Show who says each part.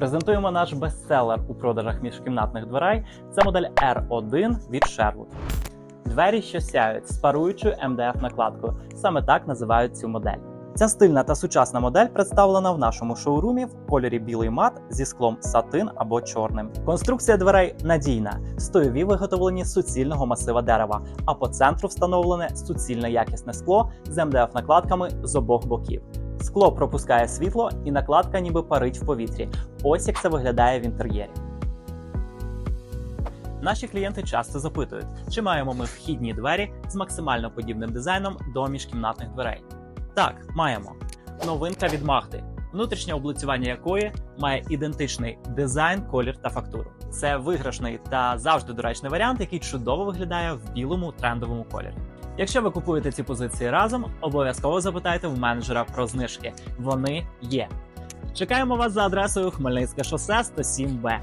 Speaker 1: Презентуємо наш бестселер у продажах міжкімнатних дверей. Це модель R1 від Sherwood. Двері, що сяють з паруючою МДФ накладкою. Саме так називають цю модель. Ця стильна та сучасна модель представлена в нашому шоурумі в кольорі білий мат зі склом сатин або чорним. Конструкція дверей надійна, стойові виготовлені з суцільного масива дерева, а по центру встановлене суцільне якісне скло з МДФ накладками з обох боків. Скло пропускає світло, і накладка ніби парить в повітрі. Ось як це виглядає в інтер'єрі. Наші клієнти часто запитують, чи маємо ми вхідні двері з максимально подібним дизайном до міжкімнатних дверей. Так, маємо. Новинка від Магди, внутрішнє облицювання якої має ідентичний дизайн, колір та фактуру. Це виграшний та завжди доречний варіант, який чудово виглядає в білому трендовому кольорі. Якщо ви купуєте ці позиції разом, обов'язково запитайте в менеджера про знижки. Вони є. Чекаємо вас за адресою Хмельницьке шосе 107Б.